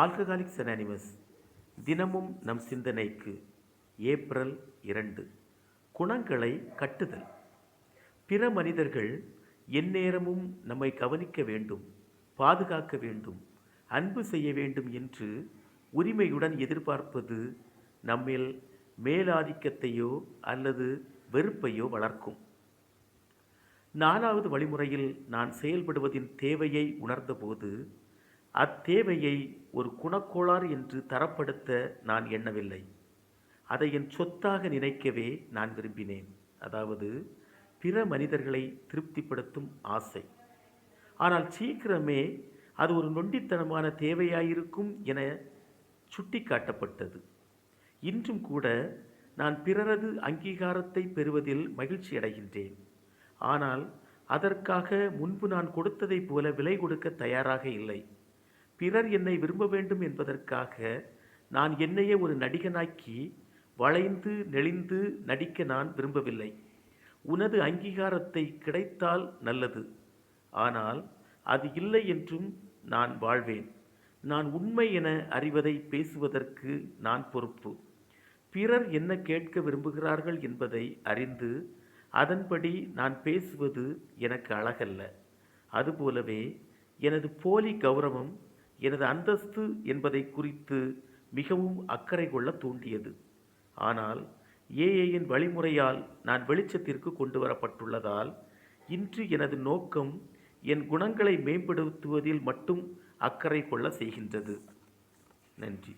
Alcoholics anonymous தினமும் நம் சிந்தனைக்கு ஏப்ரல் இரண்டு. குணங்களை கட்டுதல். பிற மனிதர்கள் எந்நேரமும் நம்மை கவனிக்க வேண்டும் பாதுகாக்க வேண்டும் அன்பு செய்ய வேண்டும் என்று உரிமையுடன் எதிர்பார்ப்பது நம்மில் மேலாதிக்கத்தையோ அல்லது வெறுப்பையோ வளர்க்கும். நாலாவது வழிமுறையில் நான் செயல்படுவதின் தேவையை உணர்ந்தபோது அத்தேவையை ஒரு குணக்கோளாறு என்று தரப்படுத்த நான் எண்ணவில்லை. அதை என் சொத்தாக நினைக்கவே நான் விரும்பினேன். அதாவது பிற மனிதர்களை திருப்திப்படுத்தும் ஆசை. ஆனால் சீக்கிரமே அது ஒரு நொண்டித்தனமான தேவையாயிருக்கும் என சுட்டிக்காட்டப்பட்டது. இன்றும் கூட நான் பிறரது அங்கீகாரத்தை பெறுவதில் மகிழ்ச்சி அடைகின்றேன். ஆனால் அதற்காக முன்பு நான் கொடுத்ததைப் போல விலை கொடுக்க தயாராக இல்லை. பிறர் என்னை விரும்ப வேண்டும் என்பதற்காக நான் என்னையே ஒரு நடிகனாக்கி வளைந்து நெளிந்து நடிக்க நான் விரும்பவில்லை. உனது அங்கீகாரத்தை கிடைத்தால் நல்லது. ஆனால் அது இல்லை என்றும் நான் வாழ்வேன். நான் உண்மை என அறிவதை பேசுவதற்கு நான் பொறுப்பு. பிறர் என்ன கேட்க விரும்புகிறார்கள் என்பதை அறிந்து அதன்படி நான் பேசுவது எனக்கு அழகல்ல. அதுபோலவே எனது போலி கௌரவம் எனது அந்தஸ்து என்பதை குறித்து மிகவும் அக்கறை கொள்ள தூண்டியது. ஆனால் ஏஏயின் வழிமுறையால் நான் வெளிச்சத்திற்கு கொண்டு வரப்பட்டுள்ளதால் இன்று எனது நோக்கம் என் குணங்களை மேம்படுத்துவதில் மட்டும் அக்கறை கொள்ள செய்கின்றது. நன்றி.